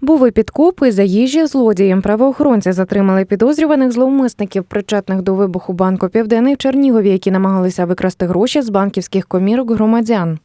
Був і підкоп, і злодієм. Правоохоронці затримали підозрюваних зловмисників, причетних до вибуху банку Південний в Чернігові, які намагалися викрасти гроші з банківських комірок громадян.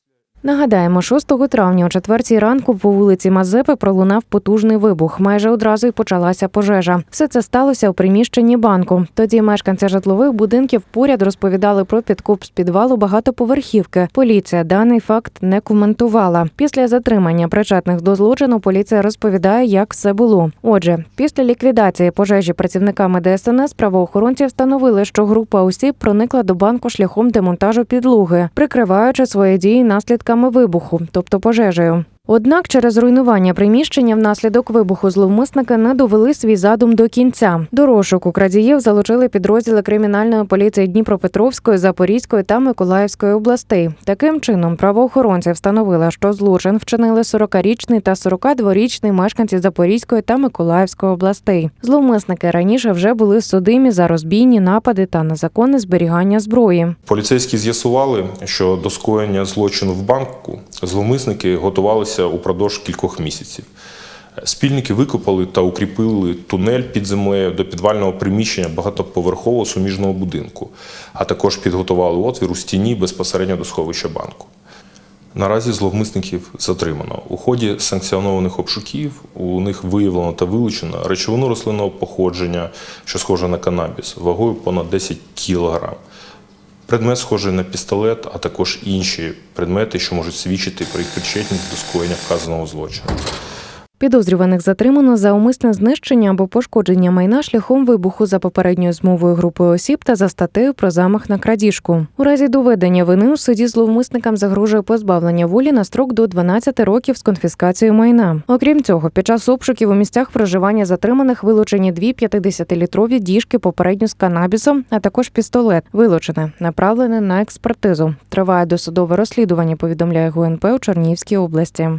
Нагадаємо, 6 травня о 4 ранку по вулиці Мазепи пролунав потужний вибух. Майже одразу й почалася пожежа. Все це сталося у приміщенні банку. Тоді мешканці житлових будинків поряд розповідали про підкоп з підвалу багатоповерхівки. Поліція даний факт не коментувала. Після затримання причетних до злочину поліція розповідає, як все було. Отже, після ліквідації пожежі працівниками ДСНС правоохоронці встановили, що група осіб проникла до банку шляхом демонтажу підлоги, прикриваючи свої дії наслідками вибуху, тобто пожежею. Однак через руйнування приміщення внаслідок вибуху зловмисники не довели свій задум до кінця. До розшуку крадіїв залучили підрозділи кримінальної поліції Дніпропетровської, Запорізької та Миколаївської областей. Таким чином, правоохоронці встановили, що злочин вчинили 40-річний та 42-річний мешканці Запорізької та Миколаївської областей. Зловмисники раніше вже були судимі за розбійні напади та незаконне зберігання зброї. Поліцейські з'ясували, що до скоєння злочину в банку зловмисники готувалися упродовж кількох місяців. Спільники викопали та укріпили тунель під землею до підвального приміщення багатоповерхового суміжного будинку, а також підготували отвір у стіні безпосередньо до сховища банку. Наразі зловмисників затримано. У ході санкціонованих обшуків у них виявлено та вилучено речовину рослинного походження, що схоже на канабіс, вагою понад 10 кг. Предмет схожий на пістолет, а також інші предмети, що можуть свідчити про їх причетність до скоєння вказаного злочину. Підозрюваних затримано за умисне знищення або пошкодження майна шляхом вибуху за попередньою змовою групою осіб та за статтею про замах на крадіжку. У разі доведення вини у суді зловмисникам загрожує позбавлення волі на строк до 12 років з конфіскацією майна. Окрім цього, під час обшуків у місцях проживання затриманих вилучені дві 50-літрові діжки попередньо з канабісом, а також пістолет, вилучене, направлене на експертизу. Триває досудове розслідування. Повідомляє ГУНП у Чернігівській області.